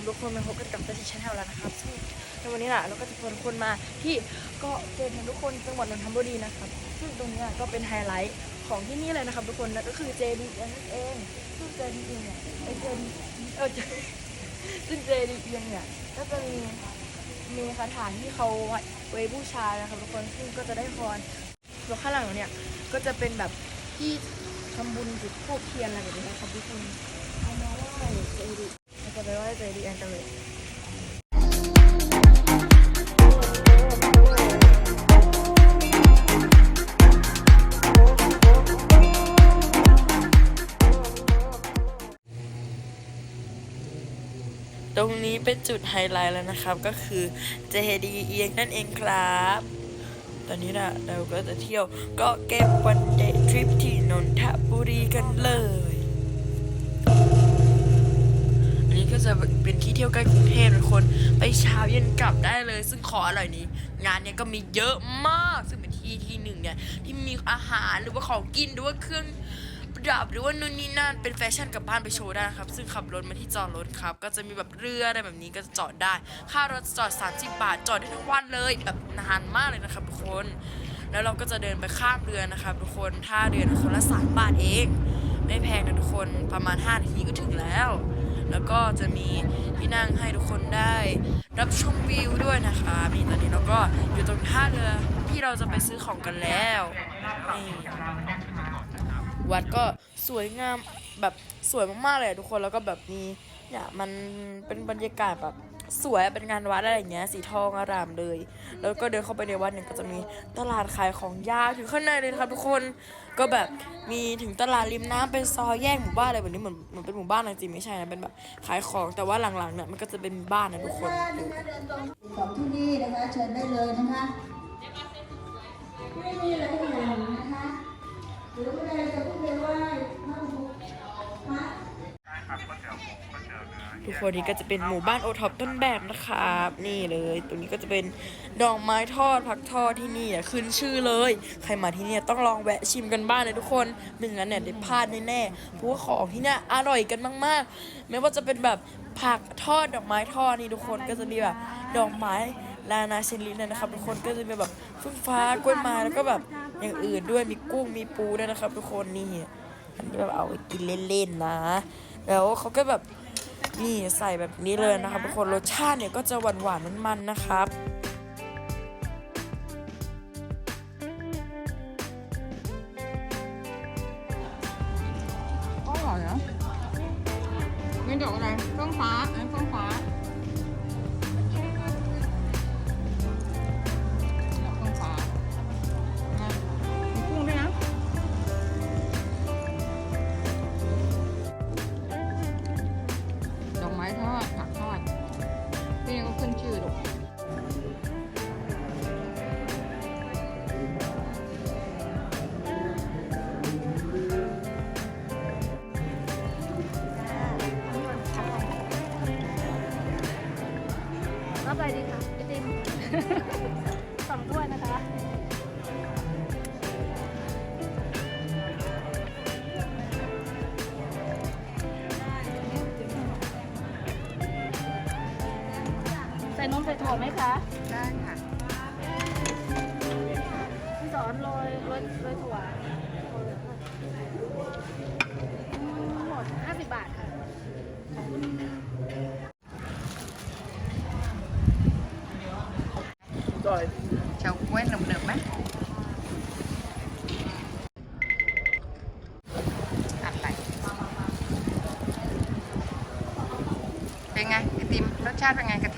ับทุกคนมาพบกันกับเตชแนลแล้วนะครับซึ่งในวันนี้แหละเราก็จะชวนคนมาที่เกาะเกร็ดนทุกคนจังหวัดนนทบุรีนะครับซึ่งตรงนี้ก็เป็นไฮไลท์ของที่นี่เลยนะครับ ทุกคนนั่นก็คือ JD นั่นเองซึ่ง JD เนี่ยไอ JD เออซึ่ง JD เนี่ยก็จะมีมีคาถาที่เขาไว้บูชานะครับทุกคนซึ่งก็จะได้พรส่วนข้างหลังเนี่ยก็จะเป็นแบบที่ทำบุญจุดธูปเทียนอะไรแบบนี้นะครับทุกคนเอามาไหว้เจดี จะไปไหว้เจดีแอนกันเลยตรงนี้เป็นจุดไฮไลท์แล้วนะครับ ก็คือเจดีเอียงนั่นเองครับ ตอนนี้นะเราก็จะเที่ยวก็เก็บวันเดย์ทริปที่นนทบุรีกันเลย จะเป็นที่เที่ยวใกล้กรุงเทพทุกคน ไปเช้าเย็นกลับได้เลย ซึ่งขออร่อยนี้ งานเนี้ยก็มีเยอะมาก ซึ่งเป็นที่ที่หนึ่งเนี่ยที่มีอาหารหรือว่าของกินหรือว่าเครื่องประดับหรือว่านู่นนี่นั่นเป็นแฟชั่นกลับบ้านไปโชว์ได้นะครับ ซึ่งขับรถมาที่จอดรถครับ ก็จะมีแบบเรืออะไรแบบนี้ก็จะจอดได้ ค่ารถจอด 30 บาท จอดได้ทั้งวันเลยแบบนานมากเลยนะครับทุกคนแล้วเราก็จะเดินไปข้ามเรือนะครับทุกคนท่าเรือคนละสามบาทเอง ไม่แพงนะทุกคนประมาณ5นาทีก็ถึงแล้ว แล้วก็จะมีที่นั่งให้ทุกคนได้ รับชมวิวด้วยนะคะนี่ตอนนี้เราก็อยู่ตรงท่าเรือที่เราจะไปซื้อของกันแล้วนี่วัดก็สวยงามแบบสวยมากๆเลยทุกคนแล้วก็แบบมีเนี่ยมันเป็นบรรยากาศแบบสวยเป็นงานวัดอะไรอย่างเงี้ยสีทองอารามเลย แล้วก็เดินเข้าไปในวัดเนี่ยก็จะมีตลาดขายของยาวถึงข้างในเลยครับทุกคน ก็แบบมีถึงตลาดริมน้ำเป็นซอยแยกหมู่บ้านอะไรแบบนี้เหมือนเหมือนเป็นหมู่บ้านจริงๆไม่ใช่นะเป็นแบบขายของแต่ว่าหลังๆเนี่ยมันก็จะเป็นบ้านนะทุกคนของที่นี่นะคะเชิญได้เลยนะคะไม่มีอะไรห่วงนะคะหรือว่าใดจะพูดเลยว่าพระบุตรพระ ทุกคนนี้ก็จะเป็นหมู่บ้านโอท็อปต้นแบบนะครับ นี่เลยตรงนี้ก็จะเป็นดอกไม้ทอดผักทอดที่นี่อะขึ้นชื่อเลย ใครมาที่นี่ต้องลองแวะชิมกันบ้างเลยทุกคนไม่งั้นเนี่ยได้พลาดแน่ๆเพราะว่าของที่เนี่ยอร่อยกันมาก ๆ ไม่ว่าจะเป็นแบบผักทอดดอกไม้ทอดนี่ทุกคนก็จะมีแบบดอกไม้นานาเชนิดเลยนะครับ ทุกคนก็จะมีแบบฟื้นฟ้ากล้วยไม้แล้วก็แบบอย่างอื่นด้วยมีกุ้งมีปูด้วยนะครับ ทุกคนนี่อันนี้แบบเอาไปกินเล่นๆนะ แล้วเขาก็แบบนี่ใส่แบบนี้เลยนะครับทุกคนรสชาติเนี่ยก็จะหวานหวานๆมันๆนะครับอร่อยนะนี่ดอกอะไรเฟื่องฟ้าอันนี้เฟื่อง ส่นมใส่ถั่วไหมคะ ได้ค่ะพี่สอนโรยโรยโรยถั่วทั้งหมด50 บาทค่ะอร่อยเฉาก้วยหนึบๆไหมอะไรเป็นไงไอติมรสชาติเป็นไงกะ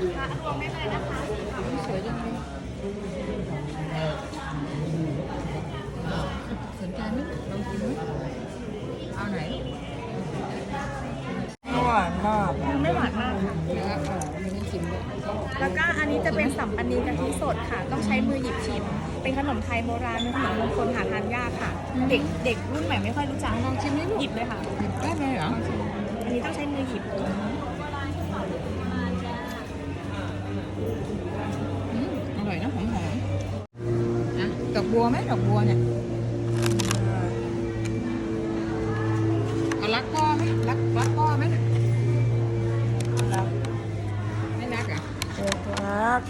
รวมได้เลยนะคะสวยจังเลยสนใจไหมลองกินไหมเอาไหนหวานมากไม่หวานมากเนื้อเออไม่ได้ชิมด้วยแล้วก็อันนี้จะเป็นสัมปันนีกะทิสดค่ะ ต้องใช้มือหยิบชิม เป็นขนมไทยโบราณเป็นขนมมงคลหาทานยากค่ะ เด็กเด็กรุ่นใหม่ไม่ค่อยรู้จักลองชิมนิดหยิบเลยค่ะหยิบได้เลยเหรออันนี้ต้องใช้มือหยิบ ไหมดอกบัวเนี่ยเอารักพ่อไหมรักรักพ่อไหมเนี่ยไม่รักเหรอะครับ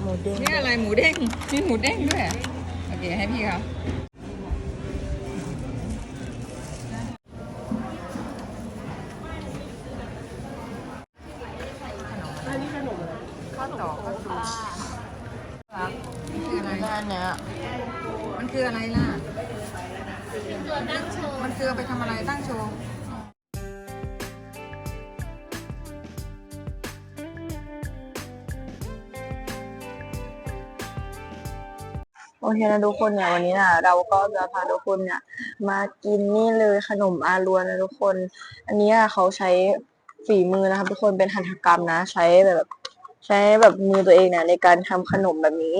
หมูเด้งนี่อะไรหมูเด้งมีหมูเด้งด้วยเหรอโอเคให้พี่เขา เคนะทุกคนเนี่ยวันนี้นะเราก็จะพาทุกคนเนี่ย มากินนี่เลยขนมอารัวนะทุกคน อันนี้อะเขาใช้ฝีมือนะครับทุกคนเป็นหัตถกรรมนะ ใช้แบบ ใช้แบบมือตัวเองเนี่ยในการทำขนมแบบนี้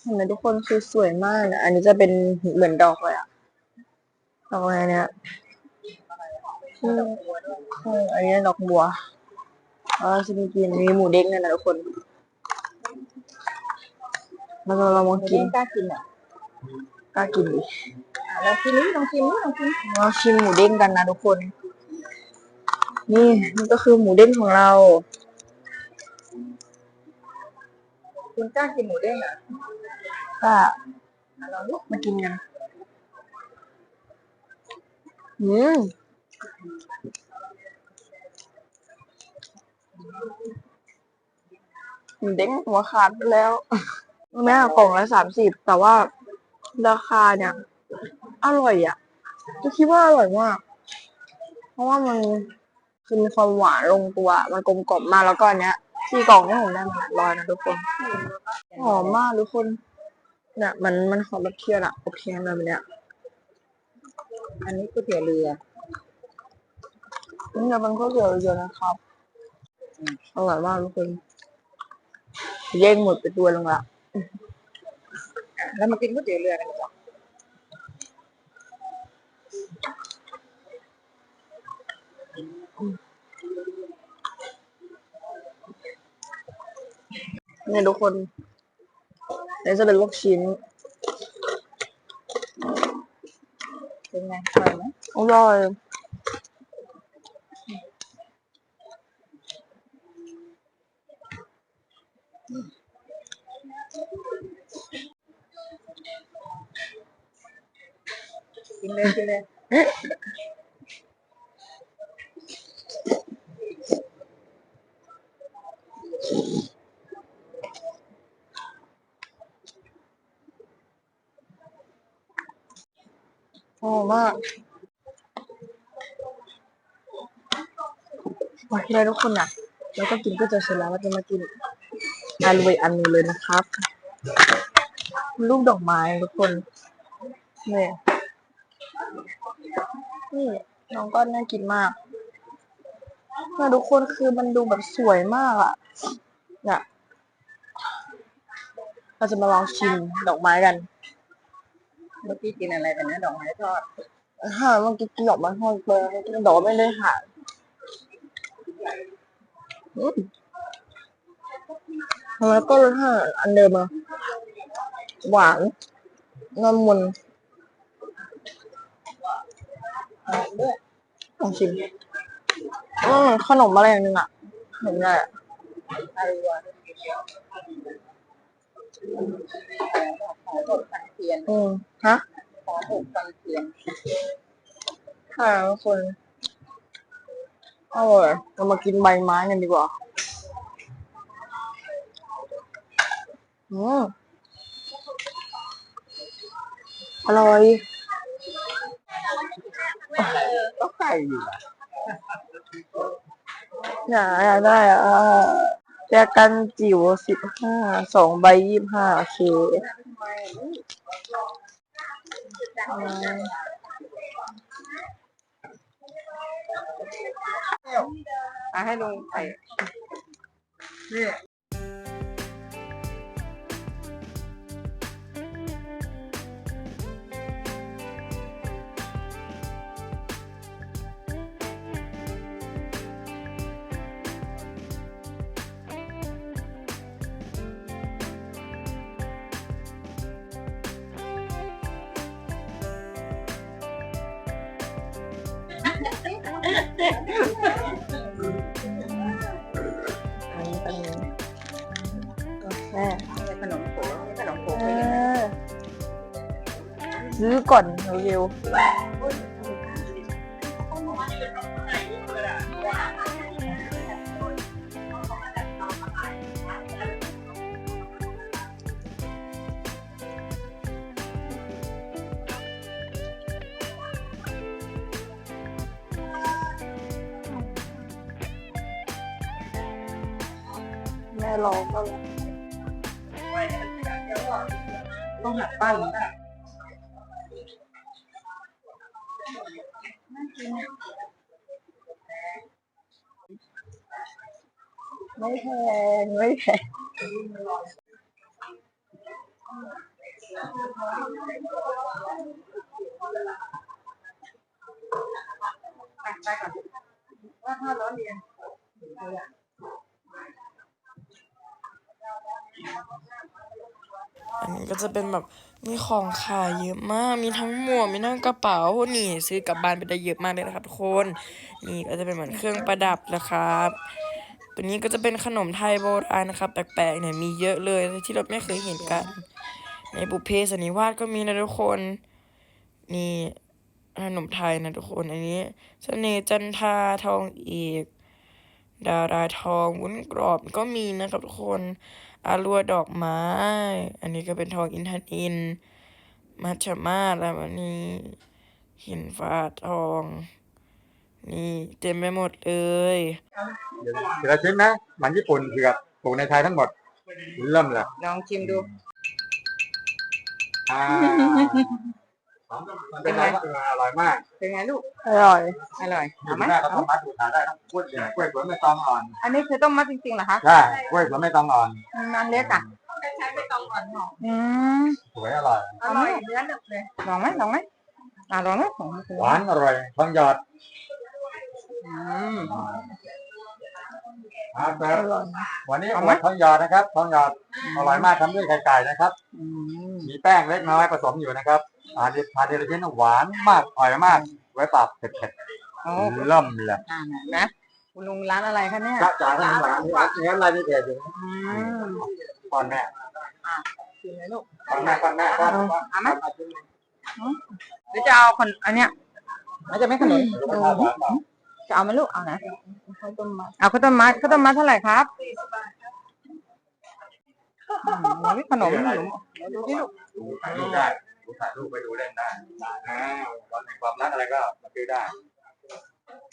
เห็นไหมทุกคนคือสวยมากนะอันนี้จะเป็นเหมือนดอกเลยอะดอกอะไรเนี่ยอันนี้ดอกบัวเราจะมีกินมีหมูเด้งด้วยนะทุกคนเราจะเรามากินกล้ากินอะ กล้ากินดิแล้วทีนี้ลองชิมนี่ลองชิมเราชิมหมูเด้งกันนะทุกคน นี่นี่ก็คือหมูเด้งของเรา คุณกล้ากินหมูเด้งอะก็มากินกันอืมหมูเด้งหัวขาดไปแล้ว แม่กล่องละสามสิบแต่ว่า ราคาเนี่ย อร่อยอะจะคิดว่าอร่อยมาก เพราะว่ามันคือมีความหวานลงตัว มันกลมกล่อมมากแล้วก็อันเนี้ยที่กล่องที่ผมได้มาร้อยนะทุกคนหอมมากทุกคน เนี่ยมันมันหอมแบบเทียนอะอบเทียนแบบเนี้ยอันนี้ก๋วยเตี๋ยวเรือนี่เนี่ยมันก็เยอะเยอะนะครับอร่อยมากทุกคนแย่งหมดไปตัวลงละ แล้วมากินก๋วยเตี๋ยวเรือกันดีกว่าเนี่ยทุกคนนี่จะเป็นลูกชิ้น เป็นไงอร่อยไหมอร่อย เลยกินเลยหอมมากโอเคทุกคนอะแล้วก็กินก็จะเสร็จแล้วเราจะมากินอาลุยอันนึงเลยนะครับลูกดอกไม้ทุกคนเนี่ย น้องก็น่ากินมากเนี่ยทุกคนคือมันดูแบบสวยมากอะเนี่ยเราจะมาลองชิมดอกไม้กัน เมื่อกี้กินอะไรกันนะดอกไม้ทอดค่ะเมื่อกี้กินดอกไม้ทอดไปเมื่อกี้ดอกไม่ได้ค่ะอืมแล้วก็รสชาติอันเดิมอะหวานละมุน ลองชิมอืมขนมอะไรอย่างหนึงอะเห็นเลยอะอะไรวะขออบฟันเทียนอืมฮะขออบฟันเทียนค่ะทุกคนอร่อยเรามากินใบไม้กันดีกว่า อืมอร่อย ก็ไก่อยู่อะอยากอยากได้อะแจกันจิ๋วสิบห้าสองใบยี่ห้าโอเคอะให้ลงใส่นี่ อันนี้เป็นกาแฟขนมโขงขนมโขงเอเป็นยังไงอซื้อก่อนเร็วๆ ต้องหัดปั้น อันนี้ก็จะเป็นแบบมีของขายเยอะมาก มีทั้งหมวก มีทั้งกระเป๋า นี่ซื้อกลับบ้านไปได้เยอะมากเลยนะครับทุกคน นี่ก็จะเป็นเหมือนเครื่องประดับนะครับ ตัวนี้ก็จะเป็นขนมไทยโบราณนะครับ แปลกๆเนี่ยมีเยอะเลยที่เราไม่เคยเห็นกัน ในบุพเพสันนิวาสก็มีนะทุกคน นี่ขนมไทยนะทุกคน อันนี้เสน่ห์จันทาทองอีก ดาราทองวุ้นกรอบก็มีนะครับทุกคน อารัวดอกไม้ อันนี้ก็เป็นทองอินทนิน มัชฌมาศแล้วอันนี้ หินฟ้าทอง นี่เต็มไปหมดเลยเดี๋ยวเดี๋ยวเราชิมนะมันญี่ปุ่นเผือกปลูกในไทยทั้งหมด เริ่มเลยลองชิมดู อ่า มันเป็นอะไรก็อร่อยมาก เป็นไงลูก อร่อย อร่อยอเอายู่ไหมหน้าก็ต้มมัดดูทานได้ทั้งกล้วยเนี่ยกล้วยผลไม่ตองอ่อน อันนี้คือต้มมัดจริงๆเหรอคะ ใช่ กล้วยผลไม่ตองอ่อนมันเล็กอะอืมสวยอร่อย อร่อยเนื้อหนึบเลย ลองไหมลองไหมอะลองไหมของคุณหวานอร่อยทองหยอด อืมอ่าคอรับร่อยวันนี้เอาอไหมวดทองหยอดนะครับทองหยอดอร่อยมากทำด้วยไข่ไก่นะครับอื มมีแป้งเล็กน้อยผสมอยู่นะครับทานทานเดลิเจนหวานมากอร่อยมาก ไว้ปรับเผ็ดโอ้ๆเริ่มเลยอ่าไหนนะคุณลุงร้านอะไรคะเนี่ยจ้าจ๋าขนมหวานนี่เนื้ออะไรนี่เด็ดอยู่อืมป้อนแม่ชิมเลยลูกป้อนแม่ป้อนแม่ป้อนป้อนเอาไหมหรือจะเอาคนอันเนี้ยมันจะไม่ขนุนจะเอาไหมลูกเอานะข้าวต้มมัดเอาข้าวต้มมัดข้าวต้มมัดเท่าไหร่ครับ อืมนี่ขนมหนูเดี๋ยวดูที่ลูกดูถ่ายรูปได้ดูถ่ายรูปไปดูเล่นได้อ่าวันแห่งความรักอะไรก็มาซื้อได้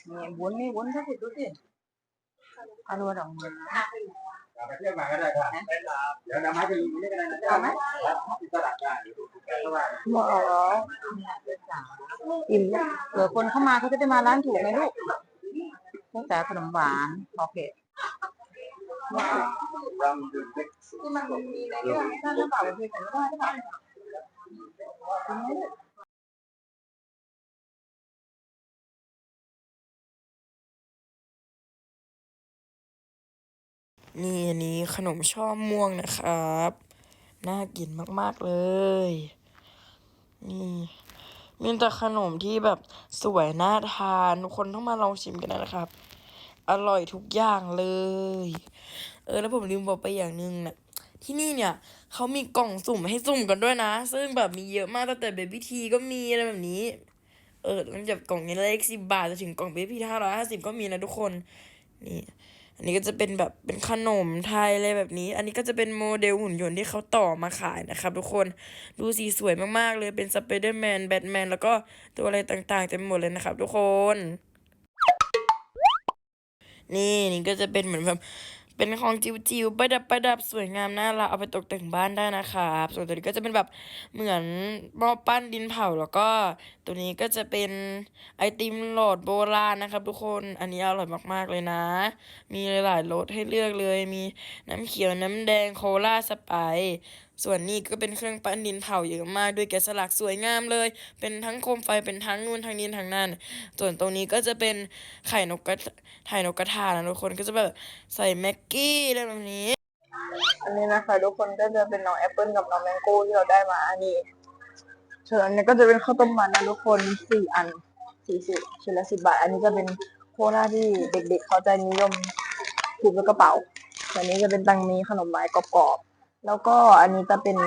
นี่วุ้นนี่วุ้นถ้าสิดูสิอารัวดอกไม้เอาไปเที่ยวมาก็ได้ค่ะเดี๋ยวน้ำไม้ไปลุงนี่ก็ได้นะเอาไหมติดตลาดได้ดูดูแกก็ว่าหมดแล้วอิ่มแล้วเผื่อคนเข้ามาเขาจะได้มาร้านถูกไงลูกพวกแต่ขนมหวานโอเครำดึงเล็ก ที่มันมีในเรื่องให้ท่านหรือเปล่าคุยกันไม่ได้หรือเปล่านี่อันนี้ขนมช่อม่วงนะครับ น่ากินมาก ๆ เลย นี่มีแต่ขนมที่แบบสวยน่าทาน ทุกคนต้องมาลองชิมกันนะครับ อร่อยทุกอย่างเลย เออ แล้วผมลืมบอกไปอย่างหนึ่งนะที่นี่เนี่ยเขามีกล่องสุ่มให้สุ่มกันด้วยนะ ซึ่งแบบมีเยอะมากตั้งแต่เบบี้ทีก็มีอะไรแบบนี้ เออมันจะกล่องนี้เล็กสิบบาทจะถึงกล่องเบบี้ห้าร้อยห้าสิบก็มีนะทุกคนนี่อันนี้ก็จะเป็นแบบเป็นขนมไทยอะไรแบบนี้ อันนี้ก็จะเป็นโมเดลหุ่นยนต์ที่เขาต่อมาขายนะครับทุกคนดูสีสวยมากๆเลยเป็นสไปเดอร์แมนแบทแมนแล้วก็ตัวอะไรต่างๆเต็มหมดเลยนะครับทุกคน นี่นี่ก็จะเป็นเหมือนแบบเป็นของจิ๋วๆประดับประดับสวยงามน่ารักเอาไปตกแต่งบ้านได้นะครับส่วนตัวนี้ก็จะเป็นแบบเหมือนหม้อปั้นดินเผาแล้วก็ตัวนี้ก็จะเป็นไอติมโหลดโบราณนะครับ ทุกคนอันนี้อร่อยมากๆเลยนะ มีหลายๆรสให้เลือกเลย มีน้ำเขียวน้ำแดงโคลาสไป ส่วนนี้ก็เป็นเครื่องปั้นดินเผาเยอะมากด้วยแกะสลักสวยงามเลย เป็นทั้งโคมไฟเป็นทั้งนู่นทั้งนี้ทั้งนั้นส่วนตรงนี้ก็จะเป็นไข่นกกระไข่นกกระทานะทุกคนก็จะแบบใส่แม็กกี้อะไรแบบนี้ อันนี้นะคะทุกคนก็จะเป็นน้องแอปเปิลกับน้องแมงโก้ที่เราได้มาอันนี้ส่วนอันนี้ก็จะเป็นข้าวต้มมัดนะทุกคนสี่อันสี่สิบชิ้นละสิบบาท อันนี้จะเป็นโคราที่เด็กๆ เขาจะนิยมผูกไว้กระเป๋าอันนี้จะเป็นตังมีขนมไม้กรอบ แล้วก็อันนี้จะเป็น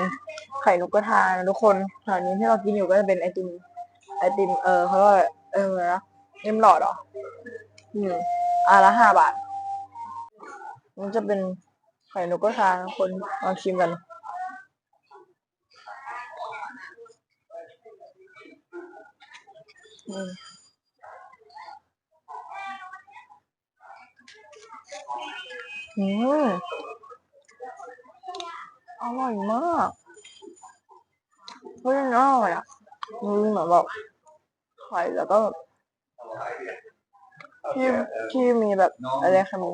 ไข่นกกระทานะทุกคนส่วนอันนี้ที่เรากินอยู่ก็จะเป็นไอติมไอติมเออเขาเรียกว่าเอออะไรนะเอ็มหลอดเหรออืมอันละห้าบาทมันจะเป็นไข่นกกระทานะคนลองชิมกันอืมอืม อร่อยมากเฮ้ยอร่อยอะมันเหมือนแบบไข่แล้วก็ที่ที่มีแบบอะไรคะมี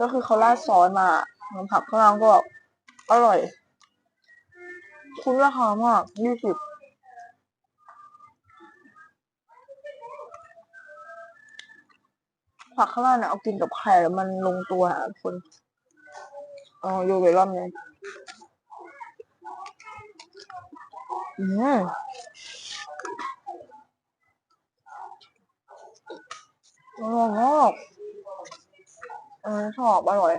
ก็คือเขาราดซอสมาน้ำผักข้างล่างก็แบบอร่อย คุ้มราคามากยี่สิบผักข้างล่างเนี่ยเอากินกับไข่แล้วมันลงตัวอะคนเอโยเกรอบนี้ อืมอร่อยมากเออชอบอร่อย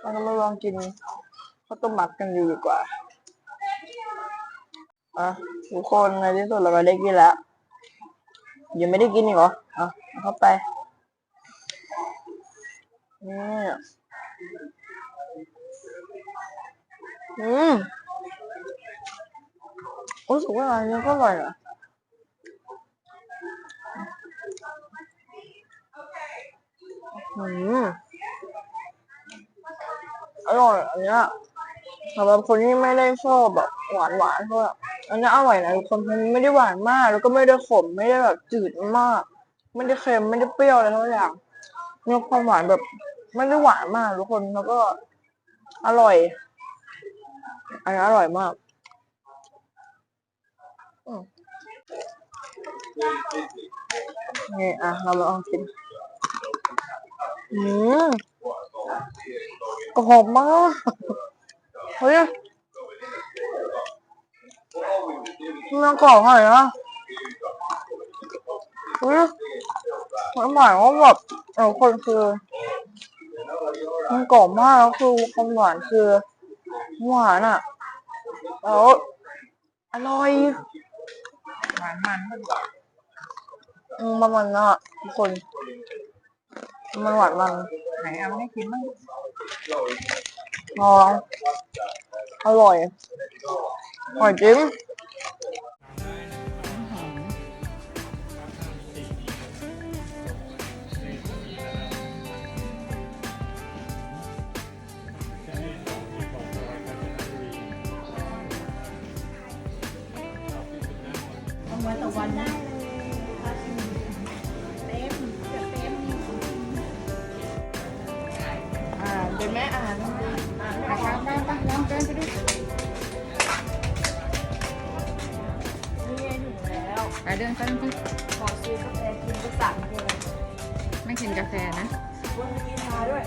เราจะมาลองกินข้าวต้มมัดกันดูดีกว่าอะทุกคนในที่สุดเราก็ได้กินแล้วยังไม่ได้กินอีกเหรออะเอาเข้าไปนี่ อืมรู้สึกว่าอันนี้ก็อร่อยอะอืมอร่อยอันเนี้ยสำหรับคนที่ไม่ได้ชอบแบบหวานหวานเพราะว่าอันนี้อร่อยนะทุกคนมันไม่ได้หวานมาก แล้วก็ไม่ได้ขมไม่ได้แบบจืดมาก ไม่ได้เค็มไม่ได้เปรี้ยวอะไรทั้งอย่างมีความหวานแบบ ไม่ได้หวานมากทุกคนแล้วก็อร่อย อันนี้อร่อยมากนี่อะ เรามาลองกินอืมกรอบมากเฮ้ยมันกรอบขนาดนี้นะเฮ้ยมันหมายว่าแบบเออคนคือมันกรอบมากแล้วคือความหวานคือหวานอะ แล้วอร่อยหวานมันอืมมันมันอะทุกคน มันหวานมันไหนเอาให้กินบ้างลองอร่อยอร่อยจริง วันต่อวันได้เต็มเกือบเต็มอ่าเดี๋ยวแม่อ่านอ่านะคะแม่ไปลองเดินไปดูนี่ไงถึงแล้วไปเดินไปเดินไปขอซื้อกาแฟกินไปสั่งเลยไม่กินกาแฟนะวันนี้ชาด้วย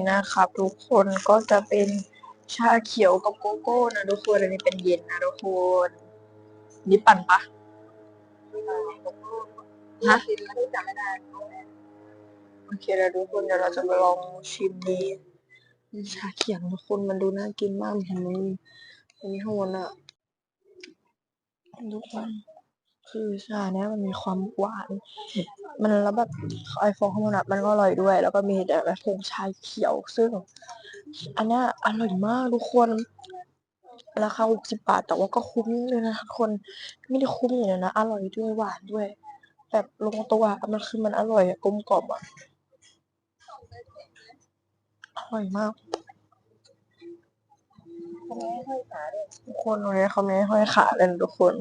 นนี้นะครับ ทุกคนก็จะเป็นชาเขียวกับโกโก้นะทุกคนอันนี้เป็นเย็นนะทุกคนนี่ปั่นปะฮะโอเคแล้วทุกคนเดี๋ยวเราจะมาลองชิมนี้ชาเขียวทุกคนมันดูน่ากินมากเห็นไหมมีอันนี้ข้างบนอะทุกคน คือชาเนี้ยมันมีความหวาน มันแล้วแบบไอโฟนข้างบนอะมันก็อร่อยด้วย แล้วก็มีแต่ผงชาเขียว ซึ่ง อันเนี้ยอร่อยมากทุกคน ราคาหกสิบบาท แต่ว่าก็คุ้มเลยนะทุกคนไม่ได้คุ้มอย่างนั้นนะอร่อยด้วยหวานด้วย แบบลงตัวอะมันคือมันอร่อยอะกลมกล่อมอะอร่อยมากทุกคนวันนี้เขาไม่ให้ห้อยขาเลยนะทุกคน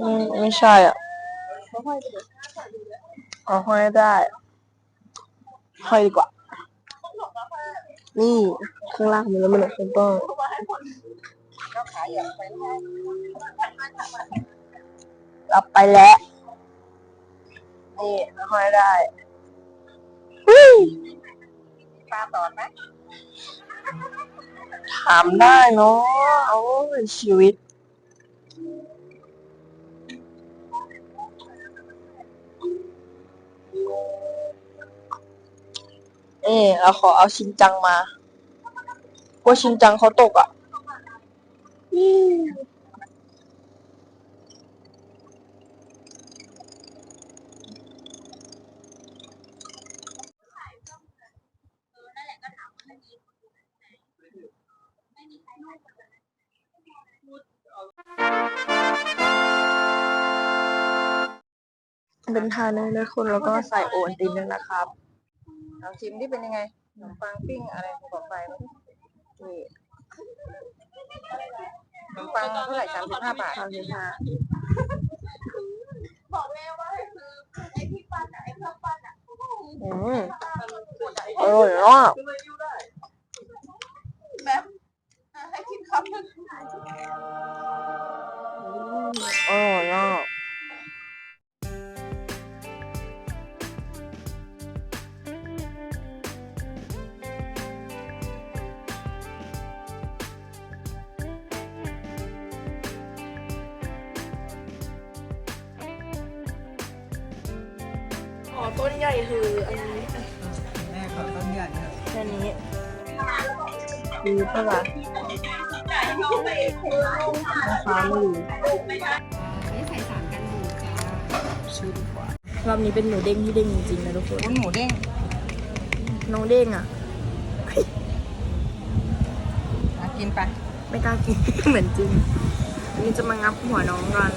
ไม่ไม่ใช่อะเอาห้อยได้ ห้อยดีกว่า นี่ข้างล่างมันแล้วมันเป็นต้นรับไปแล้ว นี่ห้อยได้ปลาตอนไหม ถามได้เนาะโอ้ยชีวิต เออเราขอเอาชินจังมากลัวชินจังเขาตกอะ เป็นทานเลยนะคุณแล้วก็ใส่โอวัลตินด้วยนะครับเอาชิมที่เป็นยังไงขนมปังปิ้งอะไรภูเขาไฟไหมนี่ขนมปังเท่าไหร่สามสิบห้าบาทสามสิบห้าอืมอร่อยมากอร่อยมาก อ๋อต้นใหญ่คืออันนี้แม่ขอต้นใหญ่แค่นี้ดีปะล่ะนะคะไม่รู้นี่ใส่สารกันบูดค่ะชื่อดีกว่ารอบนี้เป็นหมูเด้งที่เด้งจริงๆนะทุกคนต้นหมูเด้งน้องเด้งอะกินไป ไม่กล้ากินเหมือนจริงนนี้จะมางับหัวน้องกัน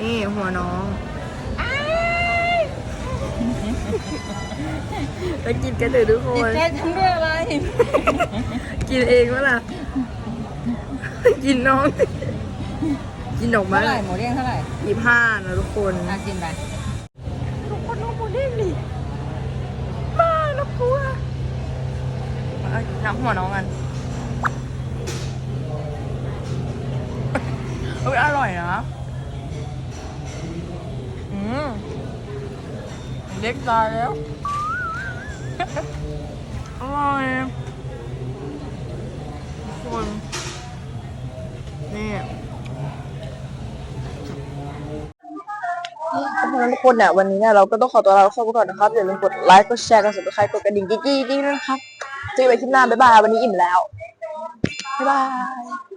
นี่หัวน้อง ไปกินกันเถอะทุกคนใจทำด้วยอะไรกินเองวะล่ะ กินน้อง กินดอกไม้เท่าไหร่หมูเด้งเท่าไหร่ยี่ห้านะทุกคน อะกินไปทุกคนน้องหมูเด้งดิบ้าน่ากลัวเอาน้ำหัวน้องกันเอ้ยอร่อยนะ อืม เด็กตายแล้ว อร่อยคนนี่เพราะฉะนั้นทุกคนเนี่ยวันนี้เนี่ยเราก็ต้องขอตัวลาทุกคนไปก่อนนะครับอย่าลืมกดไลค์กดแชร์กด subscribe กดกระดิ่งกิ๊กๆด้วยนะครับเจอกันใหม่คลิปหน้าบ๊ายบายวันนี้อิ่มแล้วบ๊ายบาย